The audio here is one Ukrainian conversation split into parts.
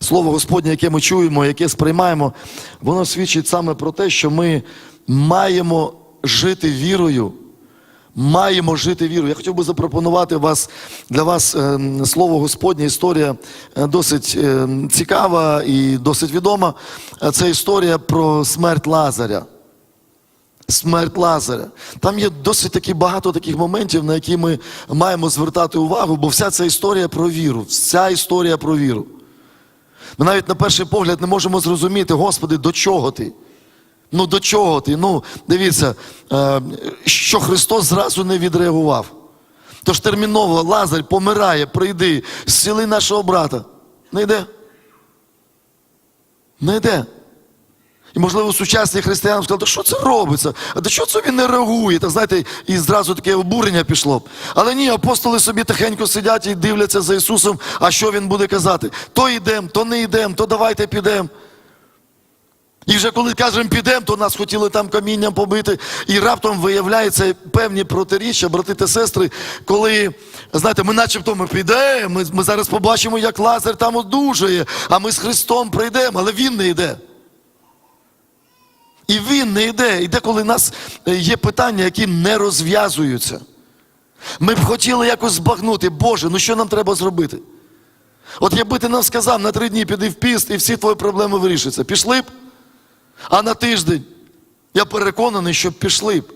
Слово Господнє, яке ми чуємо, яке сприймаємо, воно свідчить саме про те, що ми маємо жити вірою. Маємо жити вірою. Я хотів би запропонувати вас, для вас е, слово Господнє, історія е, досить е, цікава і досить відома. Е, Це історія про смерть Лазаря. Смерть Лазаря. Там є досить таки багато таких моментів, на які ми маємо звертати увагу, бо вся ця історія про віру. Вся історія про віру. Ми навіть на перший погляд не можемо зрозуміти, Господи, до чого ти? Ну до чого ти? Ну, дивіться, е, що Христос зразу не відреагував. Тож терміново Лазарь помирає, прийди, зціли нашого брата. Не йде. Не йде. І, можливо, сучасні християни сказали, «Та що це робиться? А до чого це він не реагує? Та знаєте, і зразу таке обурення пішло. Але ні, апостоли собі тихенько сидять і дивляться за Ісусом, а що він буде казати? То йдемо, то не йдемо, то давайте підемо. І вже коли кажемо підемо, то нас хотіли там камінням побити. І раптом виявляються певні протиріччя, брати та сестри, коли, знаєте, ми начебто ми підемо, ми, ми зараз побачимо, як Лазар там одужує, а ми з Христом прийдемо, але він не йде. І він не йде. І деколи в нас е, є питання, які не розв'язуються. Ми б хотіли якось збагнути, Боже, ну що нам треба зробити? От якби ти нам сказав, на три дні піди в піст і всі твої проблеми вирішаться. Пішли б? А на тиждень я переконаний, що пішли б.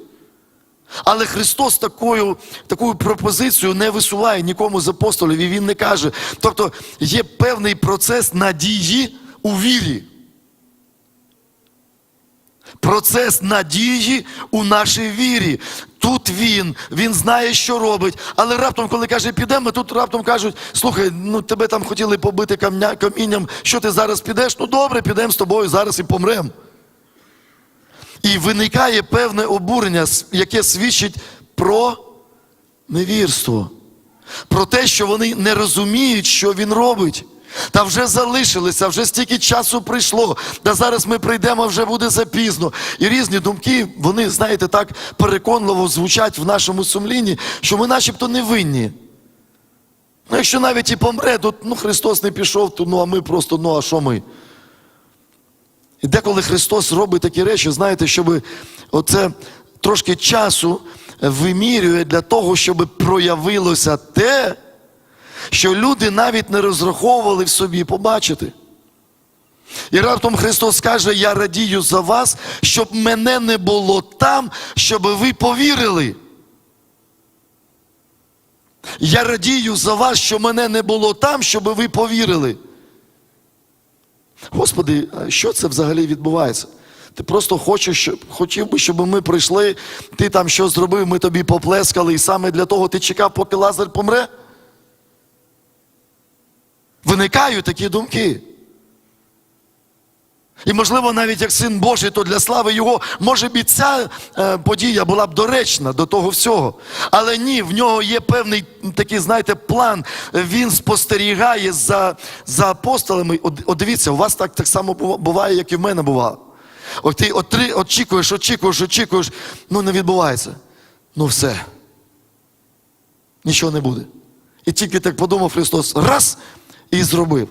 Але Христос такою, такою пропозицією не висуває нікому з апостолів, і Він не каже. Тобто є певний процес надії у вірі. Процес надії у нашій вірі. Тут він, він знає, що робить. Але раптом, коли каже, підемо, тут раптом кажуть, слухай, ну тебе там хотіли побити камня, камінням, що ти зараз підеш? Ну добре, підемо з тобою зараз і помремо. І виникає певне обурення, яке свідчить про невірство, про те, що вони не розуміють, що він робить. Та вже залишилися, вже стільки часу прийшло. Та зараз ми прийдемо, вже буде запізно. І різні думки, вони, знаєте, так переконливо звучать в нашому сумлінні, що ми начебто не винні. Ну, якщо навіть і помре, то ну, Христос не пішов, то ну а ми просто, ну а що ми? І деколи Христос робить такі речі, знаєте, щоб оце трошки часу вимірює для того, щоб проявилося те, що люди навіть не розраховували в собі побачити. І раптом Христос каже: Я радію за вас, щоб мене не було там, щоб ви повірили. Я радію за вас, що мене не було там, щоб ви повірили. Господи, що це взагалі відбувається? Ти просто хочеш, щоб, хотів би, щоб ми прийшли, ти там що зробив, ми тобі поплескали, і саме для того ти чекав, поки Лазар помре? Виникають такі думки. І, можливо, навіть як син Божий, то для слави Його, може б і ця е, подія була б доречна до того всього. Але ні, в нього є певний такий, знаєте, план. Він спостерігає за, за апостолами. От, дивіться, у вас так, так само буває, як і в мене бувало. От ти от, три- очікуєш, очікуєш, очікуєш, ну не відбувається. Ну все. Нічого не буде. І тільки так подумав Христос, раз і зробив.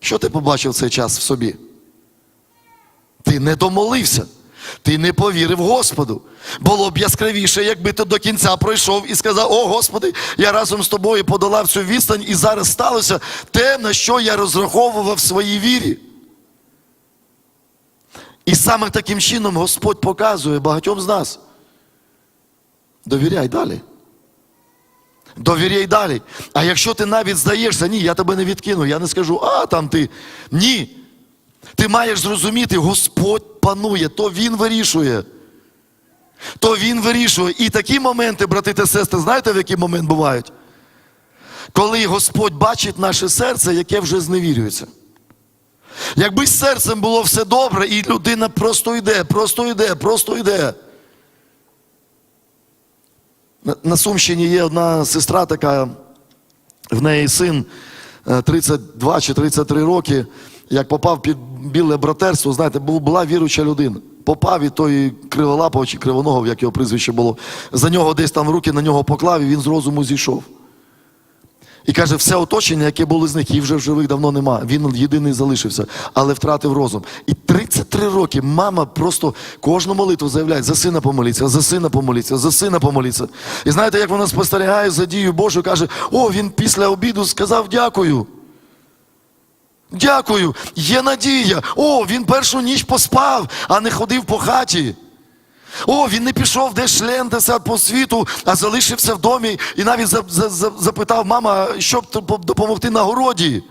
Що ти побачив цей час в собі? Ти не домолився. Ти не повірив Господу. Було б яскравіше, якби ти до кінця пройшов і сказав: О Господи, я разом з тобою подолав цю відстань, і зараз сталося те, на що я розраховував в своїй вірі. І саме таким чином Господь показує багатьом з нас. Довіряй далі. Довіряй далі. А якщо ти навіть здаєшся, ні, я тебе не відкину, я не скажу, а там ти. Ні. Ти маєш зрозуміти, Господь панує, то Він вирішує. То Він вирішує. І такі моменти, брати та сестри, знаєте, в який момент бувають? Коли Господь бачить наше серце, яке вже зневірюється. Якби з серцем було все добре, і людина просто йде, просто йде, просто йде. На, Сумщині є одна сестра така, в неї син е, 32 чи 33 роки, як попав під біле братерство, знаєте, була віруча людина. Попав і той криволапого чи кривоногов, як його прізвище було, за нього десь там руки на нього поклав, і він з розуму зійшов. І каже, все оточення, яке було з них, їх вже в живих давно нема. Він єдиний залишився, але втратив розум. І 33 роки мама просто кожну молитву заявляє: за сина помоліться, за сина помоліться, за сина помоліться. І знаєте, як вона спостерігає за дією Божою, каже: О, він після обіду сказав дякую. Дякую, є надія. О, він першу ніч поспав, а не ходив по хаті. О, він не пішов десь шлендеся по світу, а залишився в домі і навіть за- за- за- запитав, мама, щоб допомогти на городі.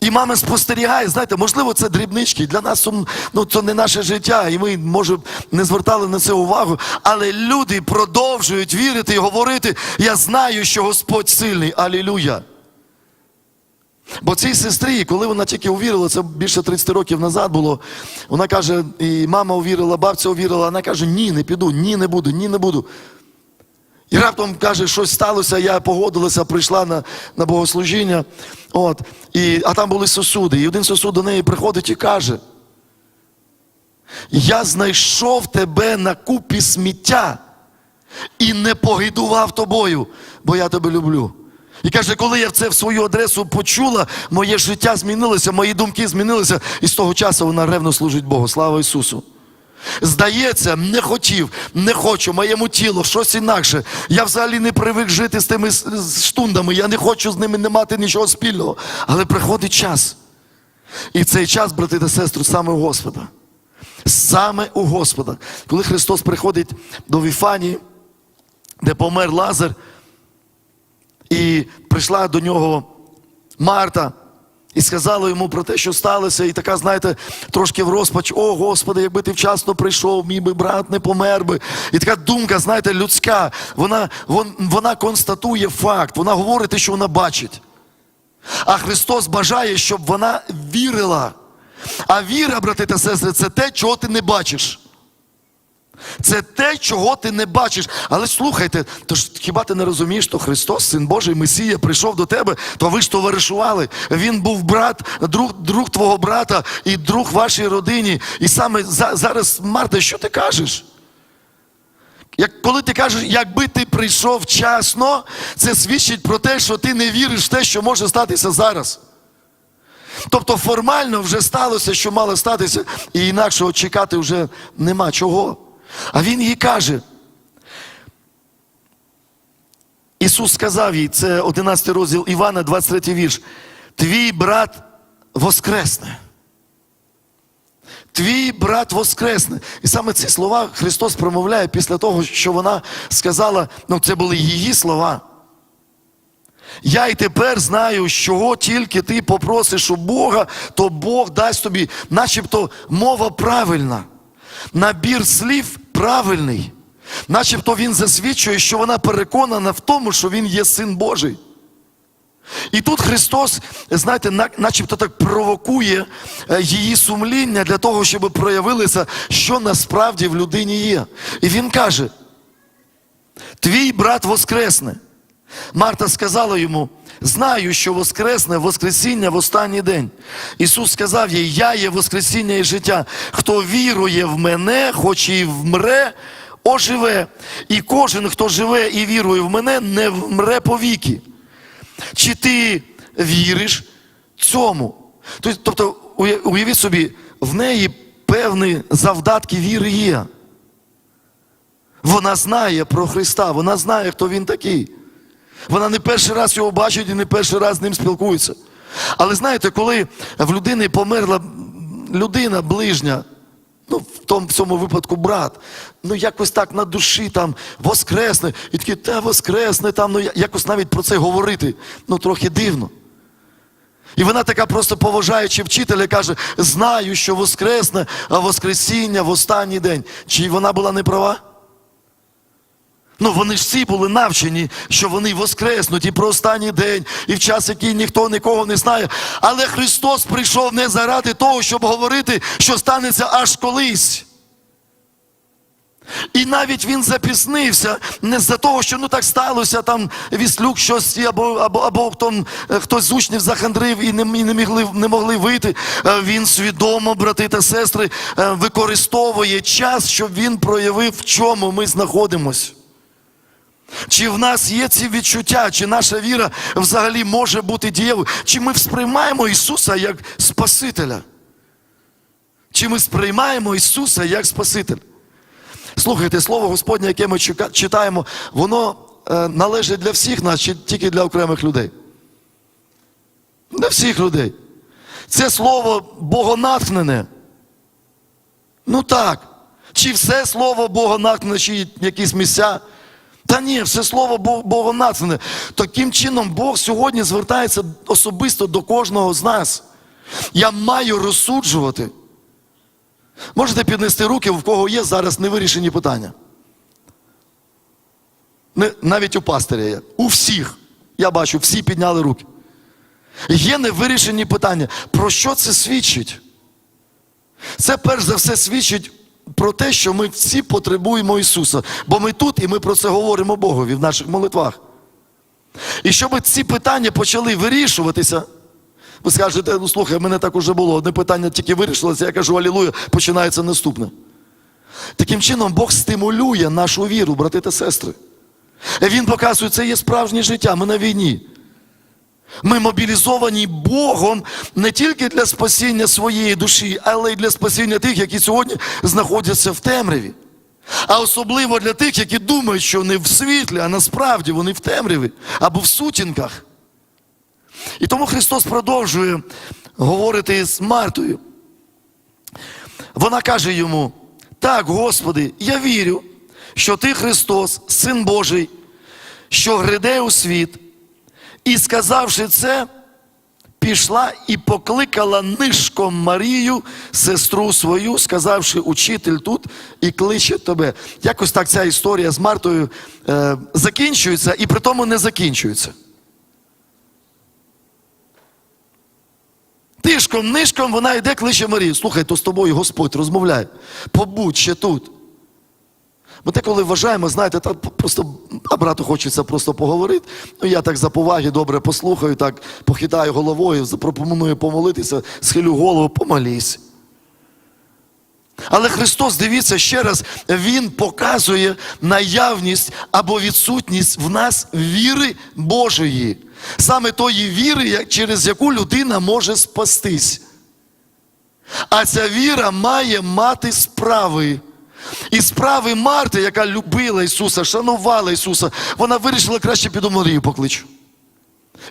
І мама спостерігає, знаєте, можливо, це дрібнички. Для нас ну, це не наше життя, і ми, може, не звертали на це увагу. Але люди продовжують вірити і говорити: я знаю, що Господь сильний. Алілюя. Бо цій сестрі, коли вона тільки увірила, це більше 30 років назад було, вона каже, і мама увірила, бабця увірила, вона каже, ні, не піду, ні, не буду, ні, не буду. І раптом каже, щось сталося, я погодилася, прийшла на, на богослужіння, от, і, а там були сосуди. І один сосуд до неї приходить і каже: Я знайшов тебе на купі сміття і не погидував тобою, бо я тебе люблю. І каже, коли я це в свою адресу почула, моє життя змінилося, мої думки змінилися, і з того часу вона ревно служить Богу. Слава Ісусу! Здається, не хотів, не хочу, моєму тілу, щось інакше. Я взагалі не привик жити з тими штундами, я не хочу з ними не мати нічого спільного. Але приходить час. І цей час, брати та сестри, саме у Господа. Саме у Господа. Коли Христос приходить до Віфанії, де помер Лазар, і прийшла до нього Марта і сказала йому про те, що сталося, і така, знаєте, трошки в розпач, о Господи, якби ти вчасно прийшов, мій би брат не помер би. І така думка, знаєте, людська, вона, вон- вона констатує факт, вона говорить те, що вона бачить. А Христос бажає, щоб вона вірила. А віра, брати та сестри, це те, чого ти не бачиш. Це те, чого ти не бачиш. Але слухайте, то ж хіба ти не розумієш, що Христос, Син Божий, Месія, прийшов до тебе, то ви ж товаришували. Він був брат, друг, друг твого брата і друг вашій родині. І саме за, зараз, Марта, що ти кажеш? Як, коли ти кажеш, якби ти прийшов вчасно, це свідчить про те, що ти не віриш в те, що може статися зараз. Тобто формально вже сталося, що мало статися, і інакшого чекати вже нема чого. А він їй каже. Ісус сказав їй, це 11 розділ Івана, 23 вірш. Твій брат воскресне. Твій брат воскресне. І саме ці слова Христос промовляє після того, що вона сказала, ну це були її слова. Я й тепер знаю, що тільки ти попросиш у Бога, то Бог дасть тобі, начебто мова правильна, набір слів правильний. Начебто він засвідчує, що вона переконана в тому, що він є син Божий. І тут Христос, знаєте, начебто так провокує е, її сумління для того, щоб проявилося, що насправді в людині є. І він каже: Твій брат воскресне. Марта сказала йому: знаю, що воскресне Воскресіння в останній день. Ісус сказав їй: Я є Воскресіння і життя. Хто вірує в мене, хоч і вмре, оживе. І кожен, хто живе і вірує в мене, не вмре повіки. Чи ти віриш цьому? Тобто, уявіть собі, в неї певні завдатки віри є. Вона знає про Христа, вона знає, хто він такий. Вона не перший раз його бачить і не перший раз з ним спілкується. Але знаєте, коли в людини померла людина ближня, ну, в тому в цьому випадку брат, ну якось так на душі там воскресне, і такі, та воскресне там, ну якось навіть про це говорити, ну трохи дивно. І вона така просто поважаючи вчителя, каже: знаю, що воскресне, а Воскресіння в останній день. Чи вона була не права? Ну, вони ж всі були навчені, що вони воскреснуть і про останній день, і в час, який ніхто нікого не знає. Але Христос прийшов не заради того, щоб говорити, що станеться аж колись. І навіть він запізнився не з-за того, що ну так сталося, там віслюк щось, або, або, або там, е, хтось з учнів захандрив і не, і не, могли, не могли вийти. Е, Він свідомо, брати та сестри, е, використовує час, щоб він проявив, в чому ми знаходимось. Чи в нас є ці відчуття, чи наша віра взагалі може бути дієвою? Чи ми сприймаємо Ісуса як Спасителя? Чи ми сприймаємо Ісуса як Спаситель? Слухайте, Слово Господнє, яке ми читаємо, воно е, належить для всіх нас, чи тільки для окремих людей? Для всіх людей. Це слово богонатхнене. Ну так. Чи все слово богонатхнене, чи якісь місця? Та ні, все слово Бог- богонатхнене. Таким чином Бог сьогодні звертається особисто до кожного з нас. Я маю розсуджувати. Можете піднести руки, в кого є зараз невирішені питання. Не, навіть у пастиря є. У всіх. Я бачу, всі підняли руки. Є невирішені питання. Про що це свідчить? Це перш за все свідчить про те, що ми всі потребуємо Ісуса. Бо ми тут і ми про це говоримо Богові в наших молитвах. І щоб ці питання почали вирішуватися, ви скажете, ну слухай, мене так уже було, одне питання тільки вирішилося, я кажу, алілуя, починається наступне. Таким чином, Бог стимулює нашу віру, брати та сестри. Він показує, це є справжнє життя, ми на війні. Ми мобілізовані Богом не тільки для спасіння своєї душі, але й для спасіння тих, які сьогодні знаходяться в темряві. А особливо для тих, які думають, що вони в світлі, а насправді вони в темряві або в сутінках. І тому Христос продовжує говорити з Мартою. Вона каже йому: так, Господи, я вірю, що Ти Христос, Син Божий, що гриде у світ. І сказавши це, пішла і покликала нишком Марію, сестру свою, сказавши, учитель тут і кличе тебе. Якось так ця історія з Мартою е, закінчується і при тому не закінчується. Тишком, нишком вона йде, кличе Марію. Слухай, то з тобою Господь розмовляє. Побудь ще тут. Ми деколи вважаємо, знаєте, так просто брату хочеться просто поговорити. Ну я так за поваги добре послухаю, так похитаю головою, запропоную помолитися, схилю голову, помолись. Але Христос, дивіться ще раз, Він показує наявність або відсутність в нас віри Божої. Саме тої віри, через яку людина може спастись. А ця віра має мати справи. І справи Марти, яка любила Ісуса, шанувала Ісуса, вона вирішила краще піду Марію покличу.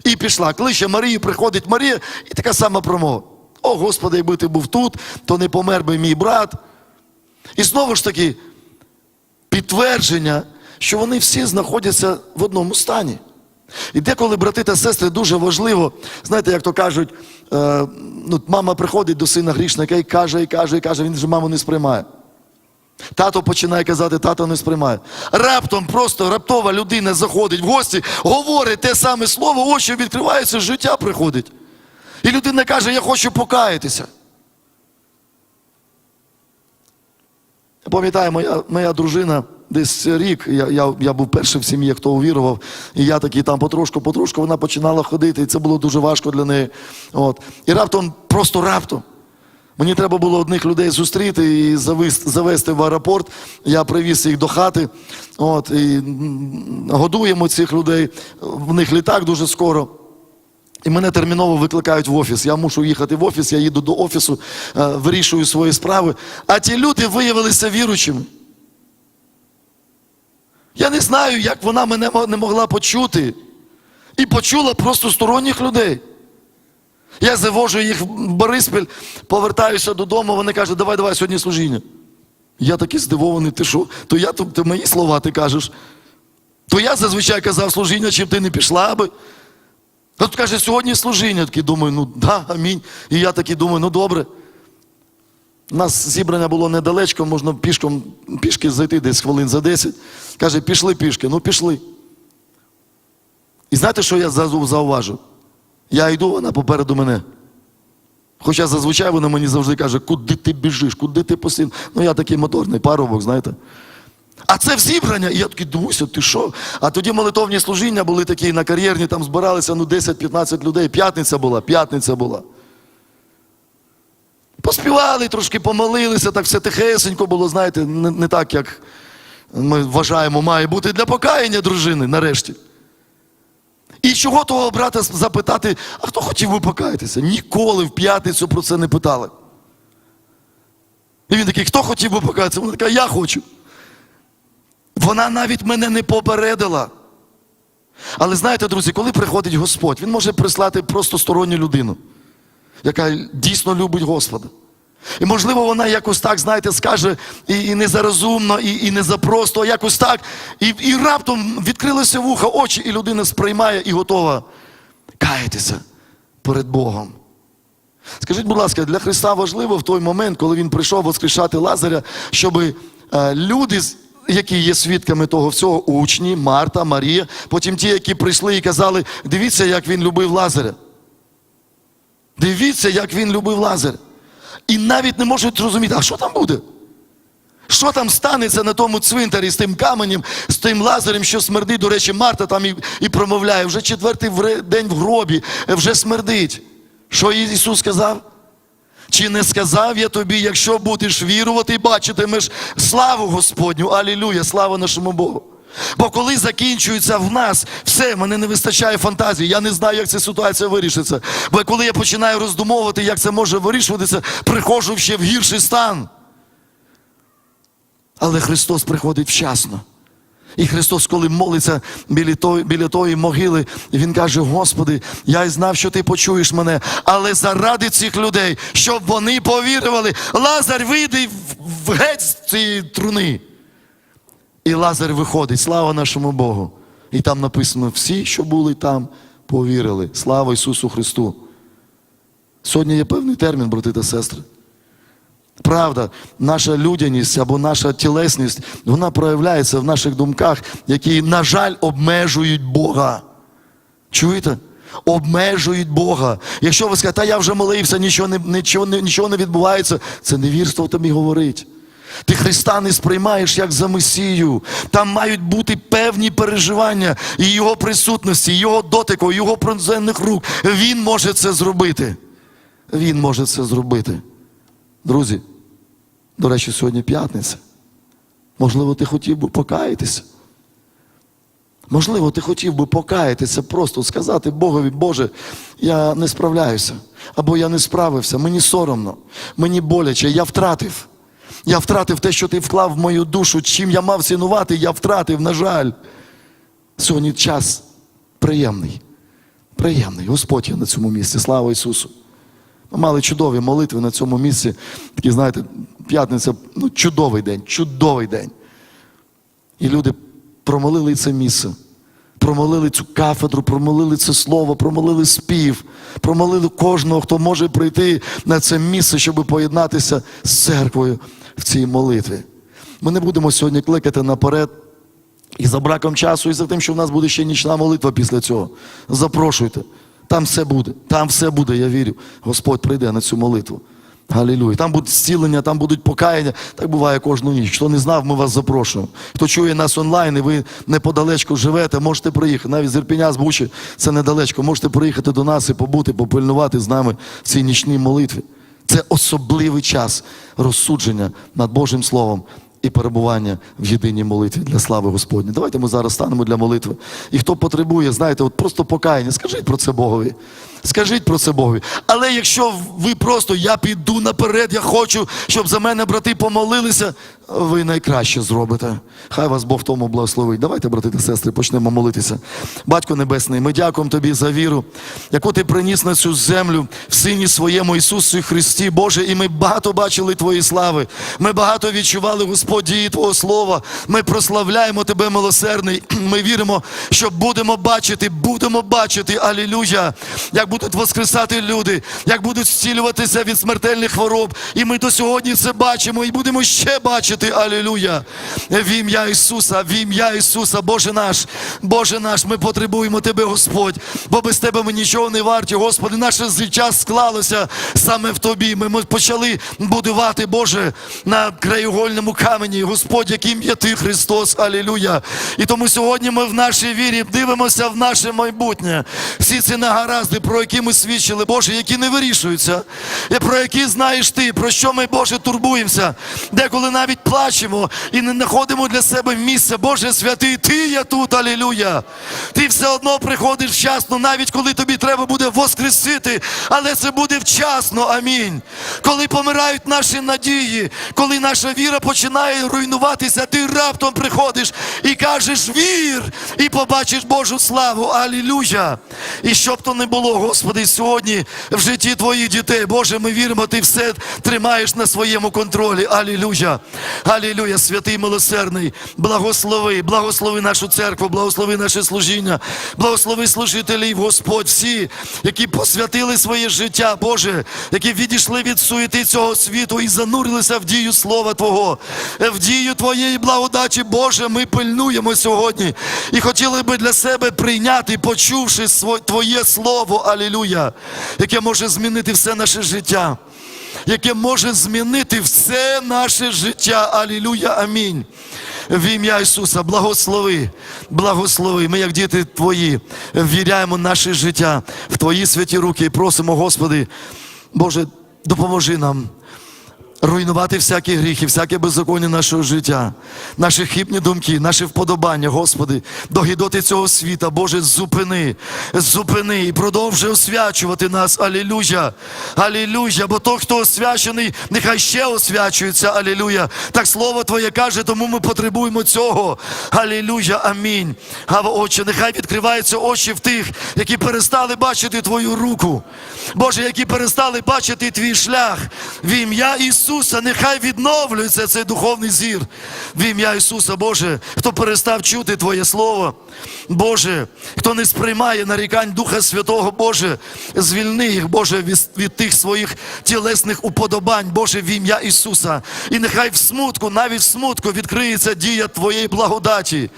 І пішла. Кличе Марію, приходить Марія, і така сама промова. О, Господи, якби ти був тут, то не помер би мій брат. І знову ж таки, підтвердження, що вони всі знаходяться в одному стані. І деколи, брати та сестри, дуже важливо, знаєте, як то кажуть, е, ну, мама приходить до сина грішника і каже, і каже, і каже, він вже маму не сприймає. Тато починає казати, тато не сприймає. Раптом просто раптова людина заходить в гості, говорить те саме слово, очі відкриваються, життя приходить. І людина каже, я хочу покаятися. Пам'ятаю, моя, моя дружина десь рік, я, я, я був перший в сім'ї, хто увірував, і я такий там потрошку-потрошку, вона починала ходити, і це було дуже важко для неї. От. І раптом, просто раптом. Мені треба було одних людей зустріти і завести, в аеропорт. Я привіз їх до хати. От, і годуємо цих людей. В них літак дуже скоро. І мене терміново викликають в офіс. Я мушу їхати в офіс, я їду до офісу, е, вирішую свої справи. А ті люди виявилися віручими. Я не знаю, як вона мене не могла почути. І почула просто сторонніх людей. Я завожу їх в Бориспіль, повертаюся додому, вони кажуть, давай, давай, сьогодні служіння. Я такий здивований, ти що? То я то, ти мої слова ти кажеш. То я зазвичай казав служіння, чим ти не пішла би. А тут каже, сьогодні служіння. Такий думаю, ну да, амінь. І я такий думаю, ну добре. У нас зібрання було недалечко, можна пішком, пішки зайти десь хвилин за 10. Каже, пішли пішки. Ну пішли. І знаєте, що я зауважив? Я йду, вона попереду мене. Хоча зазвичай вона мені завжди каже, куди ти біжиш, куди ти постійно. Ну, я такий моторний парубок, знаєте. А це в зібрання. І я такий дивуся, ти що? А тоді молитовні служіння були такі на кар'єрні, там збиралися ну, 10-15 людей. П'ятниця була, п'ятниця була. Поспівали, трошки помолилися, так все тихесенько було, знаєте, не, не так, як ми вважаємо, має бути для покаяння дружини нарешті. І чого того брата запитати, а хто хотів би покаятися? Ніколи в п'ятницю про це не питали. І він такий, хто хотів би покаятися? Вона така, я хочу. Вона навіть мене не попередила. Але знаєте, друзі, коли приходить Господь, Він може прислати просто сторонню людину, яка дійсно любить Господа. І, можливо, вона якось так, знаєте, скаже і, і незарозумно, і, і не запросто, а якось так. І, і раптом відкрилися вуха, очі, і людина сприймає і готова каятися перед Богом. Скажіть, будь ласка, для Христа важливо в той момент, коли Він прийшов воскрешати Лазаря, щоб е, люди, які є свідками того всього, учні, Марта, Марія, потім ті, які прийшли і казали, дивіться, як він любив Лазаря. Дивіться, як він любив Лазаря. І навіть не можуть зрозуміти, а що там буде? Що там станеться на тому цвинтарі з тим каменем, з тим лазарем, що смердить? До речі, Марта там і, і промовляє, вже четвертий день в гробі, е, вже смердить. Що Ісус сказав? Чи не сказав я тобі, якщо будеш вірувати і бачитимеш славу Господню, алілюя, слава нашому Богу. Бо коли закінчується в нас, все, мене не вистачає фантазії, я не знаю, як ця ситуація вирішиться. Бо коли я починаю роздумовувати, як це може вирішуватися, приходжу ще в гірший стан. Але Христос приходить вчасно. І Христос, коли молиться біля тої, біля тої могили, Він каже: Господи, я й знав, що ти почуєш мене, але заради цих людей, щоб вони повірували, Лазар вийди в- в геть з цієї труни. І Лазар виходить, слава нашому Богу. І там написано: всі, що були там, повірили. Слава Ісусу Христу. Сьогодні є певний термін, брати та сестри. Правда, наша людяність або наша тілесність, вона проявляється в наших думках, які, на жаль, обмежують Бога. Чуєте? Обмежують Бога. Якщо ви скажете, та я вже молився, нічого не, нічого, нічого не відбувається, це невірство тобі говорить. Ти Христа не сприймаєш як за Месію. Там мають бути певні переживання і Його присутності, Його дотику, Його пронзенних рук. Він може це зробити. Він може це зробити. Друзі, до речі, сьогодні п'ятниця. Можливо, ти хотів би покаятися. Можливо, ти хотів би покаятися, просто сказати Богові, Боже, я не справляюся, або я не справився, мені соромно, мені боляче, я втратив. Я втратив те, що ти вклав в мою душу, чим я мав цінувати, я втратив, на жаль. Сьогодні час приємний. Приємний. Господь є на цьому місці. Слава Ісусу. Ми мали чудові молитви на цьому місці. Такі, знаєте, п'ятниця, ну, чудовий день, чудовий день. І люди промолили це місце, промолили цю кафедру, промолили це слово, промолили спів, промолили кожного, хто може прийти на це місце, щоб поєднатися з церквою в цій молитві. Ми не будемо сьогодні кликати наперед. І за браком часу, і за тим, що в нас буде ще нічна молитва після цього. Запрошуйте. Там все буде. Там все буде, я вірю. Господь прийде на цю молитву. Галілуя. Там буде зцілення, там будуть покаяння. Так буває кожну ніч. Хто не знав, ми вас запрошуємо. Хто чує нас онлайн, і ви неподалечко живете, можете приїхати. Навіть з Ірпеня, з Бучі, це недалечко. Можете приїхати до нас і побути, попильнувати з нами в цій нічній молитві. Це особливий час розсудження над Божим Словом і перебування в єдиній молитві для слави Господні. Давайте ми зараз станемо для молитви. І хто потребує, знаєте, от просто покаяння, скажіть про це Богові. Скажіть про це Богові. Але якщо ви просто я піду наперед, я хочу, щоб за мене брати помолилися, ви найкраще зробите. Хай вас Бог в тому благословить. Давайте, брати та сестри, почнемо молитися. Батько Небесний, ми дякуємо Тобі за віру, яку ти приніс на цю землю в Сині своєму Ісусу Христі, Боже, і ми багато бачили Твої слави. Ми багато відчували, Господь, дії Твого Слова. Ми прославляємо Тебе, милосердний. Ми віримо, що будемо бачити, будемо бачити, алілюя, як будуть воскресати люди, як будуть зцілюватися від смертельних хвороб. І ми до сьогодні це бачимо і будемо ще бачити, алілюя. В ім'я Ісуса, в ім'я Ісуса, Боже наш, Боже наш, ми потребуємо Тебе, Господь, бо без Тебе ми нічого не варті, Господи, наше життя склалося саме в Тобі. Ми почали будувати, Боже, на краєугольному камені, Господь, яким є Ти, Христос, Алілюя. І тому сьогодні ми в нашій вірі дивимося в наше майбутнє. Всі ці нагаразди пройдуть. які ми свідчили, Боже, які не вирішуються, і про які знаєш ти, про що ми, Боже, турбуємося, деколи навіть плачемо і не знаходимо для себе місця. Боже святий, ти є тут, алілюя. Ти все одно приходиш вчасно, навіть коли тобі треба буде воскресити, але це буде вчасно, амінь. Коли помирають наші надії, коли наша віра починає руйнуватися, ти раптом приходиш і кажеш вір, і побачиш Божу славу. Алілюя. І щоб то не було, Господи, сьогодні в житті твоїх дітей, Боже, ми віримо, ти все тримаєш на своєму контролі. Алілюя. Алілюя, святий милосердний, благослови, благослови нашу церкву, благослови наше служіння, благослови служителів, Господь, всі, які посвятили своє життя, Боже, які відійшли від суєти цього світу і занурилися в дію Слова Твого, в дію Твоєї благодаті, Боже, ми пильнуємо сьогодні. І хотіли би для себе прийняти, почувши Твоє Слово, Алілюя, яке може змінити все наше життя яке може змінити все наше життя. Алілюя, амінь. В ім'я Ісуса, благослови, благослови. Ми, як діти Твої, ввіряємо наше життя в Твої святі руки і просимо, Господи, Боже, допоможи нам. Руйнувати всякі гріхи, всяке беззаконня нашого життя, наші хибні думки, наші вподобання, Господи, до гідоти цього світа, Боже, зупини, зупини і продовжуй освячувати нас. Алілюя, алілюя, бо той, хто освячений, нехай ще освячується. Алілюя. Так слово Твоє каже, тому ми потребуємо цього. Алілюя, амінь. Гава, Отче, нехай відкриваються очі в тих, які перестали бачити Твою руку. Боже, які перестали бачити твій шлях. В ім'я Ісуса, нехай відновлюється цей духовний зір. В ім'я Ісуса, Боже, хто перестав чути Твоє Слово, Боже, хто не сприймає нарікань Духа Святого, Боже, звільни їх, Боже, від, від тих своїх тілесних уподобань, Боже, в ім'я Ісуса. І нехай в смутку, навіть в смутку відкриється дія Твоєї благодаті.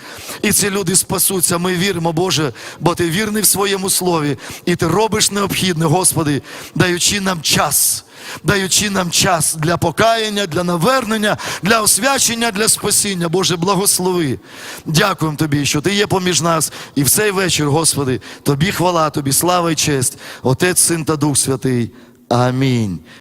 І ці люди спасуться. Ми віримо, Боже, бо Ти вірний в своєму слові, і Ти робиш необхідне, Господи, даючи нам час. Даючи нам час для покаяння, для навернення, для освячення, для спасіння. Боже, благослови. Дякуємо Тобі, що Ти є поміж нас. І в цей вечір, Господи, Тобі хвала, Тобі слава і честь, Отець, Син та Дух Святий. Амінь.